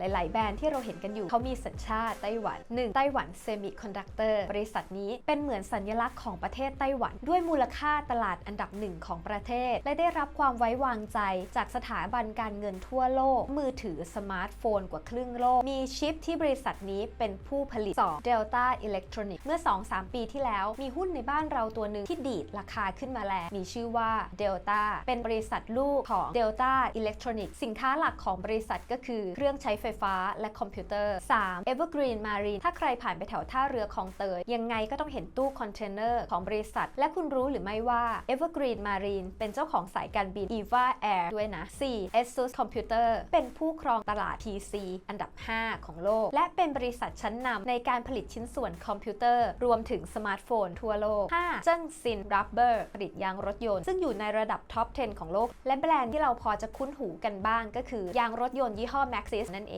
หลาย ๆ แบรนด์ที่เราเห็นกันอยู่เขามีสัญชาติไต้หวัน 1. ไต้หวันเซมิคอนดักเตอร์บริษัทนี้เป็นเหมือนสัญลักษณ์ของประเทศไต้หวัน ด้วยมูลค่าตลาดอันดับหนึ่งของประเทศ และได้รับความไว้วางใจจากสถาบันการเงินทั่วโลก มือถือสมาร์ทโฟนกว่าครึ่งโลก มีชิปที่บริษัทนี้เป็นผู้ผลิต 2. Delta Electronics เมื่อ 2-3 ปีที่แล้ว มีหุ้นในบ้านเราตัวหนึ่งที่ดีดราคาขึ้นมาแรงมีชื่อว่า Delta เป็นบริษัทลูกของ Delta Electronics สินค้าหลักของบริษัทก็คือเครื่องใช้ไฟฟ้าและคอมพิวเตอร์ 3. Evergreen Marine ถ้าใครผ่านไปแถวท่าเรือคลองเตย ยังไงก็ต้องเห็นตู้คอนเทนเนอร์ของบริษัท และคุณรู้หรือไม่ว่า Evergreen Marine เป็นเจ้าของสายการบิน EVA Air ด้วยนะ 4. ASUS Computer เป็นผู้ครองตลาด PC อันดับ 5 ของโลก และเป็นบริษัทชั้นนำในการผลิตชิ้นส่วนคอมพิวเตอร์ รวมถึงสมาร์ทโฟนทั่วโลก 5. เจิ้งซินรับเบอร์ผลิตยางรถยนต์ ซึ่งอยู่ในระดับท็อป 10 ของโลก และแบรนด์ที่เราพอจะคุ้นหูกันบ้างก็คือยางรถยนต์ยี่ห้อ Maxis นั่นเอง